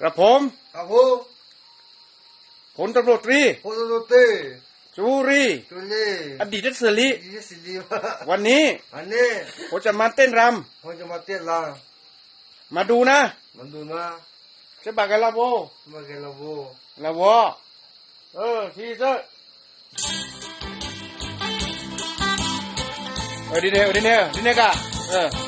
กระผมครับผมพลตำรวจตรีโพสต์เต้จูรีจุลีอดีตนักเสือลิยี่สิบดีวันนี้อันนี้ผมจะมาเต้นรผมจะมาเต้นละำมาดูนะมันดูนะใช่ปากกันลาโวมาเกลาโบลาโวเออทีเซอร์เออดีเนลดีเนลดีเนลกะเออ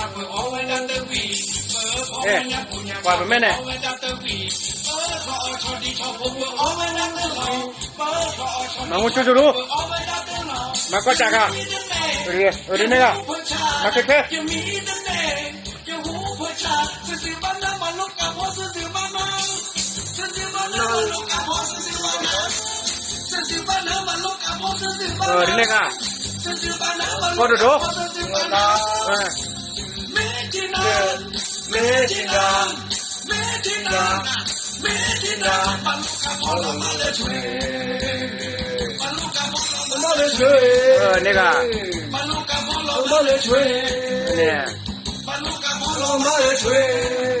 nè quạt vào mét này. Mà một chút chút luôn mà có chạc à? Ừ, ở ừ, đây ở đây này à? Mà cái cái ờ đến đây cả có được đâu Medina, Medina, Medina, Paluca Malechue. Paluca Malechue. Oh, nigga. Paluca Malechue. Yeah. Paluca Malechue.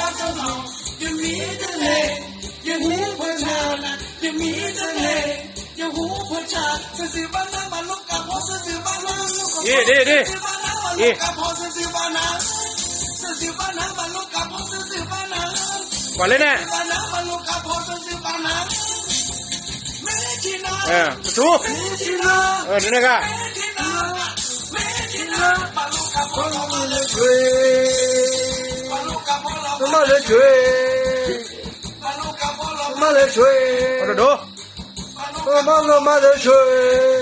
เนี่ยดูดูเออเนี่ยดูดูกวาดเล่นมาแล้วก่อนเลยอะดีดีดีดีกวาดเลยแน่เออชูเออนี่ก็มาเลยช่วยมาเลยช่วยมาดูดูมามามาเမလေးချွေမလေးချွေတို့တို့မမလေးချွေ